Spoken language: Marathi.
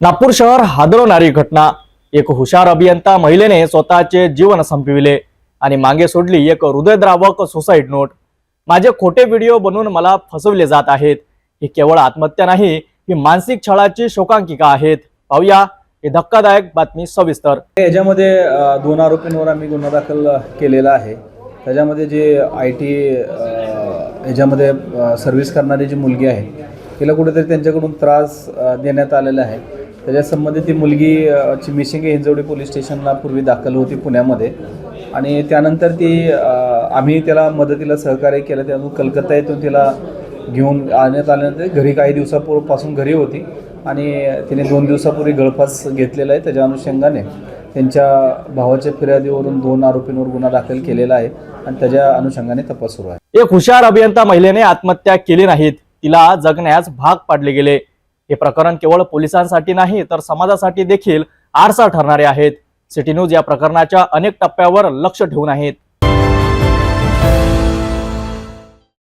नागपूर शहर हादरवणारी घटना. एक हुशार अभियंता महिलेने स्वतःचे जीवन संपविले आणि मागे सोडली एक हृदयद्रावक सुसाईड नोट माझे खोटे व्हिडिओ बनवून मला फसवले जात आहेत. ही केवळ आत्महत्या नाही ही मानसिक छळाची शोकांकिका आहेत. पाहूया ही धक्कादायक बातमी सविस्तर. याच्यामध्ये दोन आरोपींवर आम्ही गुन्हा दाखल केलेला आहे. त्याच्यामध्ये जे आय टी याच्यामध्ये सर्व्हिस करणारी जी मुलगी आहे तिला कुठेतरी त्यांच्याकडून त्रास देण्यात आलेला आहे. त्याच्या संबंधित ती मुलगी ची मिशिंगे हिंजवडी पोलीस स्टेशनला पूर्वी दाखल होती पुण्यामध्ये. आणि त्यानंतर ती आम्ही त्याला मदतीला सहकार्य केलं. त्यातून कलकत्ता येथून तिला घेऊन आणण्यात आल्यानंतर घरी काही दिवसापूर्वीपासून घरी होती. आणि तिने दोन दिवसापूर्वी गळफास घेतलेला आहे. त्याच्या अनुषंगाने त्यांच्या भावाच्या फिर्यादीवरून दोन आरोपींवर गुन्हा दाखल केलेला आहे आणि त्याच्या अनुषंगाने तपास सुरू आहे. एक हुशार अभियंता महिलेने आत्महत्या केली नाहीत. तिला जगण्यास भाग पाडले गेले. हे प्रकरण केवळ पोलिसांसाठी नाही तर समाजासाठी देखील आरसा ठरणारे आहेत. सिटी न्यूज या प्रकरणाच्या अनेक टप्प्यावर लक्ष ठेवून आहेत.